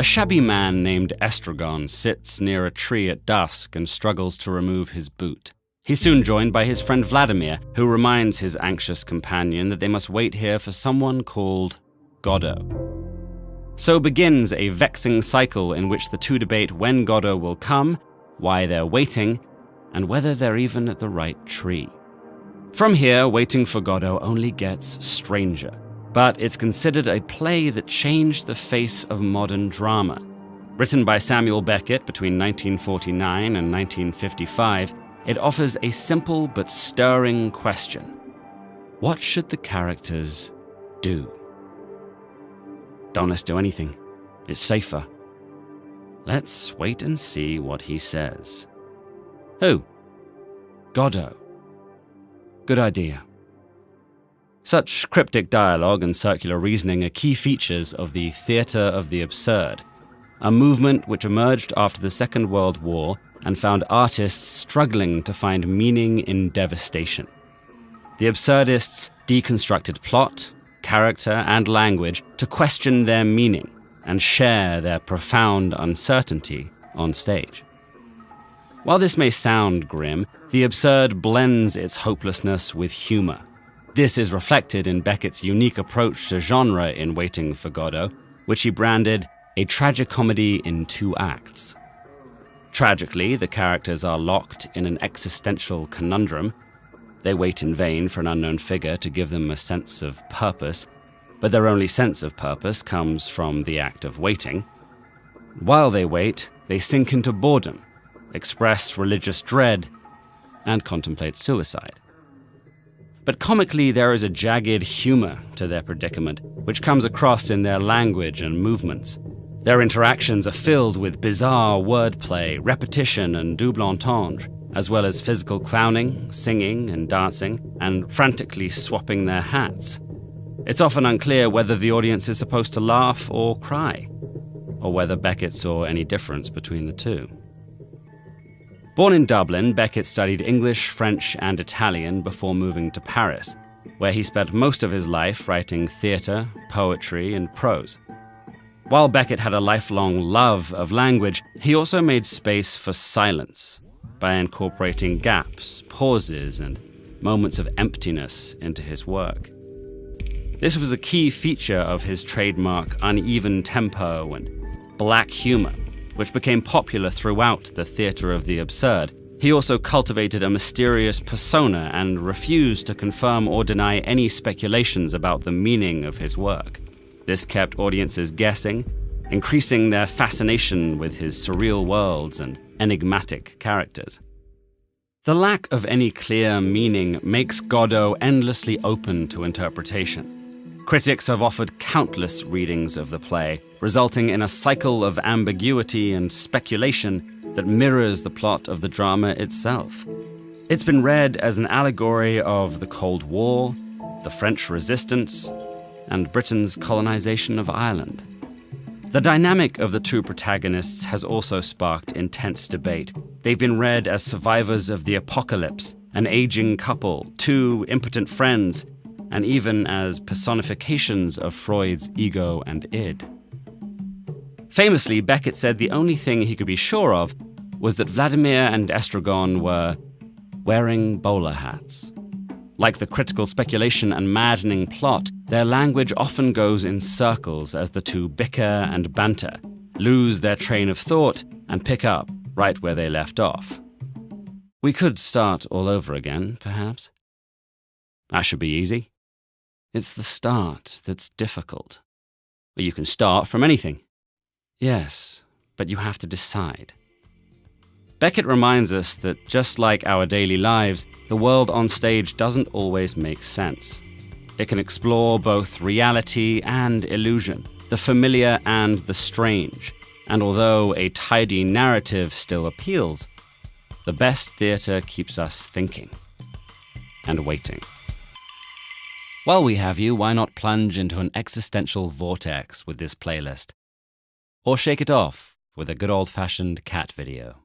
A shabby man named Estragon sits near a tree at dusk and struggles to remove his boot. He's soon joined by his friend Vladimir, who reminds his anxious companion that they must wait here for someone called Godot. So begins a vexing cycle in which the two debate when Godot will come, why they're waiting, and whether they're even at the right tree. From here, Waiting for Godot only gets stranger, but it's considered a play that changed the face of modern drama. Written by Samuel Beckett between 1949 and 1955, it offers a simple but stirring question What should the characters do? Don't let's do anything. It's safer. Let's wait and see what he says. Who? Godot. Good idea. Such cryptic dialogue and circular reasoning are key features of the theatre of the absurd, a movement which emerged after the Second World War and found artists struggling to find meaning in devastation. The absurdists deconstructed plot, character, and language to question their meaning and share their profound uncertainty on stage. While this may sound grim, the absurd blends its hopelessness with humor. This is reflected in Beckett's unique approach to genre in Waiting for Godot, which he branded a tragicomedy in two acts. Tragically, the characters are locked in an existential conundrum. They wait in vain for an unknown figure to give them a sense of purpose, but their only sense of purpose comes from the act of waiting. While they wait, they sink into boredom, express religious dread, and contemplate suicide. But comically, there is a jagged humor to their predicament, which comes across in their language and movements. Their interactions are filled with bizarre wordplay, repetition, and double entendre, as well as physical clowning, singing, and dancing, and frantically swapping their hats. It's often unclear whether the audience is supposed to laugh or cry, or whether Beckett saw any difference between the two. Born in Dublin, Beckett studied English, French, and Italian before moving to Paris, where he spent most of his life writing theatre, poetry, and prose. While Beckett had a lifelong love of language, he also made space for silence by incorporating gaps, pauses, and moments of emptiness into his work. This was a key feature of his trademark uneven tempo and black humor, which became popular throughout the theater of the absurd. He also cultivated a mysterious persona and refused to confirm or deny any speculations about the meaning of his work. This kept audiences guessing, increasing their fascination with his surreal worlds and enigmatic characters. The lack of any clear meaning makes Godot endlessly open to interpretation. Critics have offered countless readings of the play, resulting in a cycle of ambiguity and speculation that mirrors the plot of the drama itself. It's been read as an allegory of the Cold War, the French resistance, and Britain's colonization of Ireland. The dynamic of the two protagonists has also sparked intense debate. They've been read as survivors of the apocalypse, an aging couple, two impotent friends, and even as personifications of Freud's ego and id. Famously, Beckett said the only thing he could be sure of was that Vladimir and Estragon were wearing bowler hats. Like the critical speculation and maddening plot, their language often goes in circles as the two bicker and banter, lose their train of thought, and pick up right where they left off. We could start all over again, perhaps. That should be easy. It's the start that's difficult. But you can start from anything. Yes, but you have to decide. Beckett reminds us that just like our daily lives, the world on stage doesn't always make sense. It can explore both reality and illusion, the familiar and the strange. And although a tidy narrative still appeals, the best theatre keeps us thinking and waiting. While we have you, why not plunge into an existential vortex with this playlist? Or shake it off with a good old fashioned cat video.